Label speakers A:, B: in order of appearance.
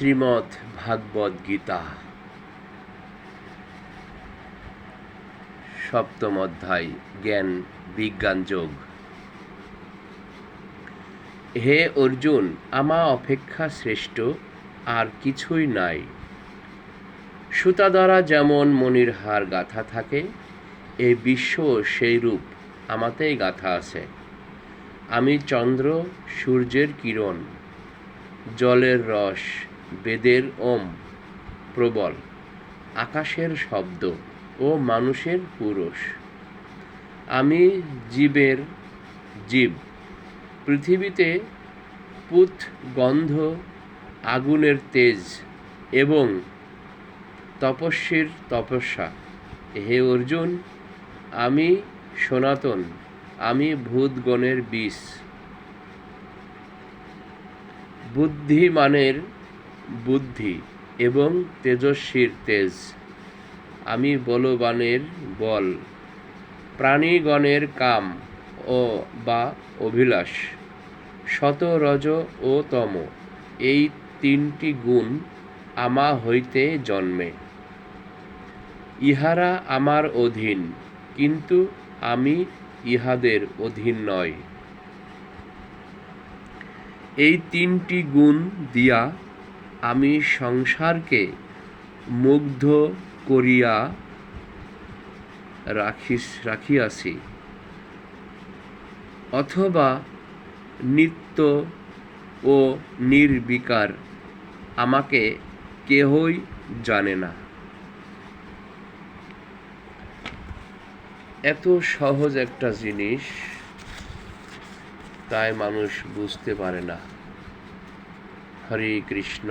A: শ্রীমৎ ভাগবত গীতা, সপ্তম অধ্যায়, জ্ঞান, বিজ্ঞান যোগ। হে অর্জুন, আমা অপেক্ষা শ্রেষ্ঠ, আর কিছুই নাই। সুতা দ্বারা যেমন মনির হার গাথা থাকে এই বিশ্ব সেই রূপ আমাতেই গাথা আছে। আমি চন্দ্র, সূর্যের কিরণ, জলের রস বেদের ওম, প্রবল। আকাশের শব্দ ও মানুষের পুরুষ। আমি জীবের জীব। পৃথিবীতে পুত, গন্ধ, আগুনের তেজ এবং তপস্বীর তপস্যা। হে অর্জুন, আমি সনাতন, আমি ভূতগণের বিষ বুদ্ধিমানের বুদ্ধি এবং তেজস্বীর তেজ। আমি বলবানের বল, প্রাণীগণের কাম ও বা অভিলাষ শত রজ ও তম। এই তিনটি গুণ আমা হইতে জন্মে। ইহারা আমার অধীন, কিন্তু আমি ইহাদের অধীন নয়। এই তিনটি গুণ দিয়া আমি সংসারকে মুগ্ধ করিয়া রাখিস রাখিয়াছি। অথবা নিত্য ও নির্বিকার আমাকে কেহই জানে না। এত সহজ একটা জিনিস, তাই মানুষ বুঝতে পারে না। হরে কৃষ্ণ।